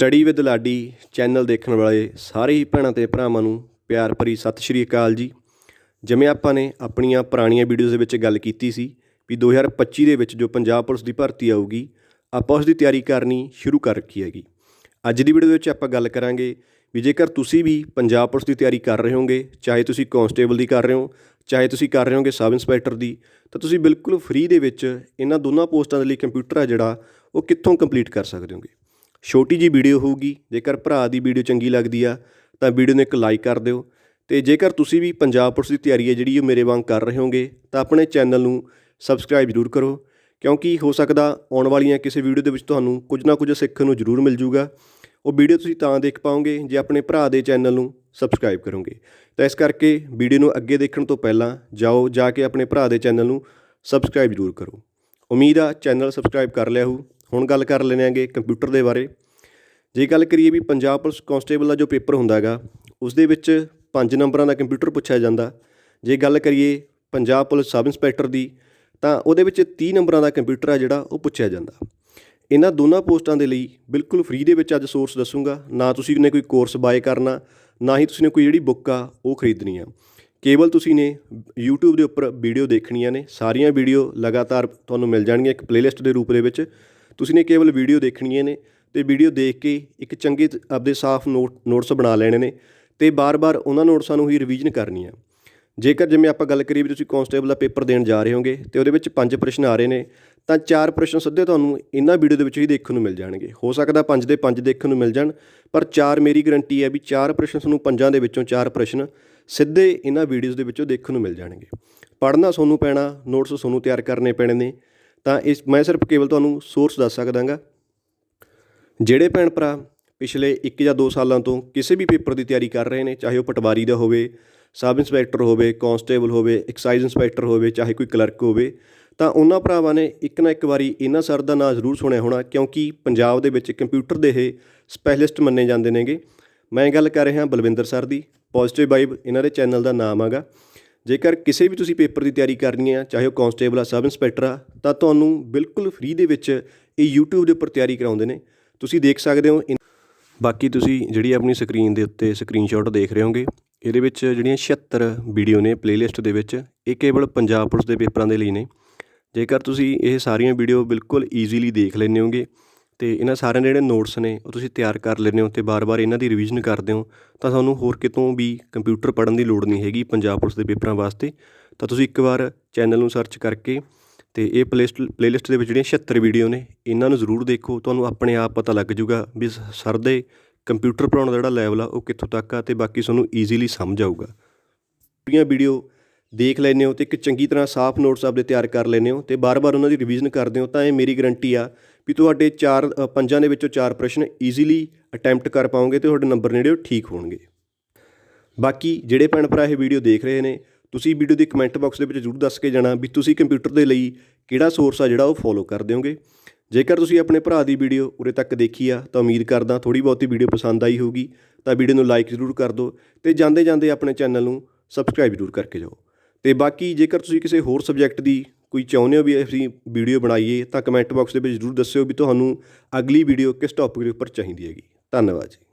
Study with Ladi channel ਦੇਖਣ ਵਾਲੇ ਸਾਰੇ ਹੀ ਭੈਣਾਂ ਤੇ ਭਰਾਵਾਂ ਨੂੰ ਪਿਆਰ ਭਰੀ ਸਤਿ ਸ਼੍ਰੀ ਅਕਾਲ ਜੀ। ਜਿਵੇਂ ਆਪਾਂ ਨੇ ਆਪਣੀਆਂ ਪੁਰਾਣੀਆਂ ਵੀਡੀਓਜ਼ ਦੇ ਵਿੱਚ ਗੱਲ ਕੀਤੀ ਸੀ ਵੀ 2025 ਦੇ ਵਿੱਚ ਜੋ ਪੰਜਾਬ ਪੁਲਿਸ ਦੀ ਭਰਤੀ ਆਊਗੀ, ਆਪਾਂ ਉਸ ਦੀ ਤਿਆਰੀ ਕਰਨੀ ਸ਼ੁਰੂ ਕਰ ਰੱਖੀ ਹੈਗੀ। ਅੱਜ ਦੀ ਵੀਡੀਓ ਦੇ ਵਿੱਚ ਆਪਾਂ ਗੱਲ ਕਰਾਂਗੇ ਵੀ ਜੇਕਰ ਤੁਸੀਂ ਵੀ ਪੰਜਾਬ ਪੁਲਿਸ ਦੀ ਤਿਆਰੀ ਕਰ ਰਹੇ ਹੋਗੇ, ਚਾਹੇ ਤੁਸੀਂ ਕਾਂਸਟੇਬਲ ਦੀ ਕਰ ਰਹੇ ਹੋ, ਚਾਹੇ ਤੁਸੀਂ ਕਰ ਰਹੇ ਹੋਗੇ ਸਬ ਇੰਸਪੈਕਟਰ ਦੀ, ਤਾਂ ਤੁਸੀਂ ਬਿਲਕੁਲ ਫ੍ਰੀ ਦੇ ਵਿੱਚ ਇਹਨਾਂ ਦੋਨਾਂ ਪੋਸਟਾਂ ਦੇ ਲਈ ਕੰਪਿਊਟਰ ਆ ਜਿਹੜਾ, ਉਹ ਕਿੱਥੋਂ ਕੰਪਲੀਟ ਕਰ ਸਕਦੇ ਹੋਗੇ? ਛੋਟੀ ਜੀ ਵੀਡੀਓ ਹੋਊਗੀ, ਜੇਕਰ ਭਰਾ ਦੀ ਵੀਡੀਓ ਚੰਗੀ ਲੱਗਦੀ ਆ, ਤਾਂ ਵੀਡੀਓ ਨੂੰ ਇੱਕ ਲਾਈਕ ਕਰ ਦਿਓ, ਤੇ ਜੇਕਰ ਤੁਸੀਂ ਵੀ ਪੰਜਾਬ ਪੁਲਿਸ ਦੀ ਤਿਆਰੀ ਹੈ ਜਿਹੜੀ ਉਹ ਮੇਰੇ ਵਾਂਗ ਕਰ ਰਹੇ ਹੋਗੇ, ਤਾਂ ਆਪਣੇ ਚੈਨਲ ਨੂੰ ਸਬਸਕ੍ਰਾਈਬ ਜ਼ਰੂਰ ਕਰੋ, ਕਿਉਂਕਿ ਹੋ ਸਕਦਾ ਆਉਣ ਵਾਲੀਆਂ ਕਿਸੇ ਵੀਡੀਓ ਦੇ ਵਿੱਚ ਤੁਹਾਨੂੰ ਕੁਝ ਨਾ ਕੁਝ ਸਿੱਖਣ ਨੂੰ ਜ਼ਰੂਰ ਮਿਲ ਜੂਗਾ। ਉਹ ਵੀਡੀਓ ਤੁਸੀਂ ਤਾਂ ਦੇਖ ਪਾਓਗੇ, ਜੇ ਆਪਣੇ ਭਰਾ ਦੇ ਚੈਨਲ ਨੂੰ ਸਬਸਕ੍ਰਾਈਬ ਕਰੋਗੇ। ਤਾਂ ਇਸ ਕਰਕੇ ਵੀਡੀਓ ਨੂੰ ਅੱਗੇ ਦੇਖਣ ਤੋਂ ਪਹਿਲਾਂ ਜਾਓ, ਜਾ ਕੇ ਆਪਣੇ ਭਰਾ ਦੇ ਚੈਨਲ ਨੂੰ ਸਬਸਕ੍ਰਾਈਬ ਜ਼ਰੂਰ ਕਰੋ। ਉਮੀਦ ਆ ਚੈਨਲ ਸਬਸਕ੍ਰਾਈਬ ਕਰ ਲਿਆ ਹੋ ਹੁਣ ਗੱਲ ਕਰ ਲੈਣੇ ਆਂਗੇ ਕੰਪਿਊਟਰ ਦੇ ਬਾਰੇ। ਜੇ ਗੱਲ ਕਰੀਏ ਵੀ ਪੰਜਾਬ ਪੁਲਿਸ ਕਾਂਸਟੇਬਲ ਦਾ ਜੋ ਪੇਪਰ ਹੁੰਦਾ ਹੈਗਾ, ਉਸ ਦੇ ਵਿੱਚ 5 ਨੰਬਰਾਂ ਦਾ ਕੰਪਿਊਟਰ ਪੁੱਛਿਆ ਜਾਂਦਾ। ਜੇ ਗੱਲ ਕਰੀਏ ਪੰਜਾਬ ਪੁਲਿਸ ਸਬ ਇੰਸਪੈਕਟਰ ਦੀ, ਤਾਂ ਉਹਦੇ ਵਿੱਚ 30 ਨੰਬਰਾਂ ਦਾ ਕੰਪਿਊਟਰ ਆ ਜਿਹੜਾ, ਉਹ ਪੁੱਛਿਆ ਜਾਂਦਾ। ਇਹਨਾਂ ਦੋਨਾਂ ਪੋਸਟਾਂ ਦੇ ਲਈ ਬਿਲਕੁਲ ਫ੍ਰੀ ਦੇ ਵਿੱਚ ਅੱਜ ਸੋਰਸ ਦੱਸੂਗਾ। ਨਾ ਤੁਸੀਂ ਨੇ ਕੋਈ ਕੋਰਸ ਬਾਏ ਕਰਨਾ, ਨਾ ਹੀ ਤੁਸੀਂ ਨੇ ਕੋਈ ਜਿਹੜੀ ਬੁੱਕ ਆ, ਉਹ ਖਰੀਦਣੀ ਆ। ਕੇਵਲ ਤੁਸੀਂ ਨੇ YouTube ਦੇ ਉੱਪਰ ਵੀਡੀਓ ਦੇਖਣੀਆਂ ਨੇ। ਸਾਰੀਆਂ ਵੀਡੀਓ ਲਗਾਤਾਰ ਤੁਹਾਨੂੰ ਮਿਲ ਜਾਣਗੀਆਂ ਇੱਕ ਪਲੇਲਿਸਟ ਦੇ ਰੂਪ ਦੇ ਵਿੱਚ। ਤੁਸੀਂ ਨੇ ਕੇਵਲ ਵੀਡੀਓ ਦੇਖਣੀਆਂ ਨੇ ਤੇ ਵੀਡੀਓ ਦੇਖ ਕੇ ਇੱਕ ਚੰਗੇ ਆਪਦੇ ਸਾਫ਼ ਨੋਟ ਨੋਟਸ ਬਣਾ ਲੈਣੇ ਨੇ ਤੇ ਬਾਰ-ਬਾਰ ਉਹਨਾਂ ਨੋਟਸਾਂ ਨੂੰ ਹੀ ਰਿਵੀਜ਼ਨ ਕਰਨੀ ਆ ਜੇਕਰ ਜਿਵੇਂ ਆਪਾਂ ਗੱਲ ਕਰੀਏ ਵੀ ਤੁਸੀਂ ਕਾਂਸਟੇਬਲ ਦਾ ਪੇਪਰ ਦੇਣ ਜਾ ਰਹੇ ਹੋਗੇ ਤੇ ਉਹਦੇ ਵਿੱਚ ਪੰਜ ਪ੍ਰਸ਼ਨ ਆ ਰਹੇ ਨੇ, ਤਾਂ ਚਾਰ ਪ੍ਰਸ਼ਨ ਸਿੱਧੇ ਤੁਹਾਨੂੰ ਇਹਨਾਂ ਵੀਡੀਓ ਦੇ ਵਿੱਚ ਹੀ ਦੇਖਣ ਨੂੰ ਮਿਲ ਜਾਣਗੇ। ਹੋ ਸਕਦਾ ਪੰਜ ਦੇ ਪੰਜ ਦੇਖਣ ਨੂੰ ਮਿਲ ਜਾਣ, ਪਰ ਚਾਰ ਮੇਰੀ ਗਰੰਟੀ ਹੈ ਵੀ ਚਾਰ ਪ੍ਰਸ਼ਨ ਤੁਹਾਨੂੰ ਪੰਜਾਂ ਦੇ ਵਿੱਚੋਂ ਚਾਰ ਪ੍ਰਸ਼ਨ ਸਿੱਧੇ ਇਹਨਾਂ ਵੀਡੀਓਜ਼ ਦੇ ਵਿੱਚੋਂ ਦੇਖਣ ਨੂੰ ਮਿਲ ਜਾਣਗੇ। ਪੜ੍ਹਨਾ ਤੁਹਾਨੂੰ ਪੈਣਾ ਨੋਟਸ ਤੁਹਾਨੂੰ ਤਿਆਰ ਕਰਨੇ ਪੈਣੇ ਨੇ ਤਾਂ ਇਸ ਮੈਂ ਸਿਰਫ ਕੇਵਲ ਤੁਹਾਨੂੰ ਸੋਰਸ ਦੱਸ ਸਕਦਾਗਾ। ਜਿਹੜੇ ਭੈਣ ਭਰਾ ਪਿਛਲੇ 1 ਜਾਂ 2 ਸਾਲਾਂ ਤੋਂ ਕਿਸੇ ਵੀ ਪੇਪਰ ਦੀ ਤਿਆਰੀ ਕਰ ਰਹੇ ਨੇ, ਚਾਹੇ ਉਹ ਪਟਵਾਰੀ ਦਾ ਹੋਵੇ, ਸਬ ਇੰਸਪੈਕਟਰ ਹੋਵੇ ਕਾਂਸਟੇਬਲ ਹੋਵੇ ਐਕਸਾਈਜ਼ ਇੰਸਪੈਕਟਰ ਹੋਵੇ, ਚਾਹੇ ਕੋਈ ਕਲਰਕ ਹੋਵੇ, ਤਾਂ ਉਹਨਾਂ ਭਰਾਵਾਂ ਨੇ ਇੱਕ ਨਾ ਇੱਕ ਵਾਰੀ ਇਹਨਾਂ ਸਰ ਦਾ ਨਾਂ ਜ਼ਰੂਰ ਸੁਣਿਆ ਹੋਣਾ, ਕਿਉਂਕਿ ਪੰਜਾਬ ਦੇ ਵਿੱਚ ਕੰਪਿਊਟਰ ਦੇ ਇਹ ਸਪੈਸ਼ਲਿਸਟ ਮੰਨੇ ਜਾਂਦੇ ਨੇਗੇ। ਮੈਂ ਗੱਲ ਕਰ ਰਿਹਾ ਬਲਵਿੰਦਰ ਸਰ ਦੀ ਪੋਜ਼ਿਟਿਵ ਵਾਈਬ ਇਹਨਾਂ ਦੇ ਚੈਨਲ ਦਾ ਨਾਮ ਹੈਗਾ ਜੇਕਰ ਕਿਸੇ ਵੀ ਤੁਸੀਂ ਪੇਪਰ ਦੀ ਤਿਆਰੀ ਕਰਨੀ ਹੈ ਚਾਹੇ ਉਹ ਕਾਂਸਟੇਬਲ ਆ, ਸਬ ਇੰਸਪੈਕਟਰ ਆ, ਤਾਂ ਤੁਹਾਨੂੰ ਬਿਲਕੁਲ ਫ੍ਰੀ ਦੇ ਵਿੱਚ ਇਹ YouTube ਦੇ ਉੱਪਰ ਤਿਆਰੀ ਕਰਾਉਂਦੇ ਨੇ। ਤੁਸੀਂ ਦੇਖ ਸਕਦੇ ਹੋ ਇਨ- ਬਾਕੀ ਤੁਸੀਂ ਜਿਹੜੀ ਆਪਣੀ ਸਕਰੀਨ ਦੇ ਉੱਤੇ ਸਕਰੀਨਸ਼ਾਟ ਦੇਖ ਰਹੇ ਹੋਗੇ, ਇਹਦੇ ਵਿੱਚ ਜਿਹੜੀਆਂ 76 ਵੀਡੀਓ ਨੇ ਪਲੇਲਿਸਟ ਦੇ ਵਿੱਚ, ਇਹ ਕੇਵਲ ਪੰਜਾਬ ਪੁਲਿਸ ਦੇ ਪੇਪਰਾਂ ਦੇ ਲਈ ਨੇ। ਜੇਕਰ ਤੁਸੀਂ ਇਹ ਸਾਰੀਆਂ ਵੀਡੀਓ ਬਿਲਕੁਲ ਈਜ਼ੀਲੀ ਦੇਖ ਲੈਂਦੇ ਹੋਗੇ ਅਤੇ ਇਹਨਾਂ ਸਾਰਿਆਂ ਦੇ ਜਿਹੜੇ ਨੋਟਸ ਨੇ, ਉਹ ਤੁਸੀਂ ਤਿਆਰ ਕਰ ਲੈਂਦੇ ਹੋ ਅਤੇ ਵਾਰ ਵਾਰ ਇਹਨਾਂ ਦੀ ਰਿਵੀਜ਼ਨ ਕਰਦੇ ਹੋ, ਤਾਂ ਤੁਹਾਨੂੰ ਹੋਰ ਕਿਤੋਂ ਵੀ ਕੰਪਿਊਟਰ ਪੜ੍ਹਨ ਦੀ ਲੋੜ ਨਹੀਂ ਹੈਗੀ ਪੰਜਾਬ ਪੁਲਿਸ ਦੇ ਪੇਪਰਾਂ ਵਾਸਤੇ। ਤਾਂ ਤੁਸੀਂ ਇੱਕ ਵਾਰ ਚੈਨਲ ਨੂੰ ਸਰਚ ਕਰਕੇ ਅਤੇ ਇਹ ਪਲੇਸਟ ਪਲੇਲਿਸਟ ਦੇ ਵਿੱਚ ਜਿਹੜੀਆਂ 76 ਵੀਡੀਓ ਨੇ, ਇਹਨਾਂ ਨੂੰ ਜ਼ਰੂਰ ਦੇਖੋ, ਤੁਹਾਨੂੰ ਆਪਣੇ ਆਪ ਪਤਾ ਲੱਗ ਜਾਊਗਾ ਵੀ ਸਰ ਦੇ ਕੰਪਿਊਟਰ ਪੜਾਉਣ ਦਾ ਜਿਹੜਾ ਲੈਵਲ ਆ, ਉਹ ਕਿੱਥੋਂ ਤੱਕ ਆ ਅਤੇ ਬਾਕੀ ਤੁਹਾਨੂੰ ਈਜ਼ੀਲੀ ਸਮਝ ਆਊਗਾ। ਪੂਰੀਆਂ ਵੀਡੀਓ ਦੇਖ ਲੈਂਦੇ ਹੋ ਤੇ ਇੱਕ ਚੰਗੀ ਤਰ੍ਹਾਂ ਸਾਫ਼ ਨੋਟਸ ਆਪਦੇ ਤਿਆਰ ਕਰ ਲੈਂਦੇ ਹੋ ਤੇ ਬਾਰ-ਬਾਰ ਉਹਨਾਂ ਦੀ ਰਿਵੀਜ਼ਨ ਕਰਦੇ ਹੋ, ਤਾਂ ਇਹ ਮੇਰੀ ਗਰੰਟੀ ਆ ਵੀ ਤੁਹਾਡੇ ਚਾਰ ਪੰਜਾਂ ਦੇ ਵਿੱਚੋਂ ਚਾਰ ਪ੍ਰਸ਼ਨ ਈਜ਼ੀਲੀ ਅਟੈਂਪਟ ਕਰ ਪਾਓਗੇ ਤੇ ਤੁਹਾਡੇ ਨੰਬਰ ਨੇ ਜਿਹੜੇ ਉਹ ਠੀਕ ਹੋਣਗੇ। ਬਾਕੀ ਜਿਹੜੇ ਭੈਣ ਭਰਾ ਇਹ ਵੀਡੀਓ ਦੇਖ ਰਹੇ ਨੇ, ਤੁਸੀਂ ਵੀਡੀਓ ਦੇ ਕਮੈਂਟ ਬਾਕਸ ਦੇ ਵਿੱਚ ਜ਼ਰੂਰ ਦੱਸ ਕੇ ਜਾਣਾ ਵੀ ਤੁਸੀਂ ਕੰਪਿਊਟਰ ਦੇ ਲਈ ਕਿਹੜਾ ਸੋਰਸ ਆ ਜਿਹੜਾ ਉਹ ਫੋਲੋ ਕਰਦੇ ਹੋਗੇ ਜੇਕਰ ਤੁਸੀਂ ਆਪਣੇ ਭਰਾ ਦੀ ਵੀਡੀਓ ਉਰੇ ਤੱਕ ਦੇਖੀ ਆ, ਤਾਂ ਉਮੀਦ ਕਰਦਾ ਥੋੜੀ ਬਹੁਤੀ ਵੀਡੀਓ ਪਸੰਦ ਆਈ ਹੋਊਗੀ, ਤਾਂ ਵੀਡੀਓ ਨੂੰ ਲਾਈਕ ਜ਼ਰੂਰ ਕਰ ਦਿਓ ਤੇ ਜਾਂਦੇ ਜਾਂਦੇ ਆਪਣੇ ਚੈਨਲ ਨੂੰ ਸਬਸਕ੍ਰਾਈਬ ਜ਼ਰੂਰ ਕਰਕੇ ਜਾਓ। ਤੇ ਬਾਕੀ ਜੇਕਰ ਤੁਸੀਂ ਕਿਸੇ ਹੋਰ ਸਬਜੈਕਟ ਦੀ ਕੋਈ ਚਾਹੁੰਦੇ ਹੋ ਵੀ ਅਸੀਂ ਵੀਡੀਓ ਬਣਾਈਏ ਤਾਂ ਕਮੈਂਟ ਬਾਕਸ ਦੇ ਵਿੱਚ ਜ਼ਰੂਰ ਦੱਸਿਓ ਵੀ ਤੁਹਾਨੂੰ ਅਗਲੀ ਵੀਡੀਓ ਕਿਸ ਟੌਪਿਕ ਦੇ ਉੱਪਰ ਚਾਹੀਦੀ ਹੈਗੀ। ਧੰਨਵਾਦ ਜੀ।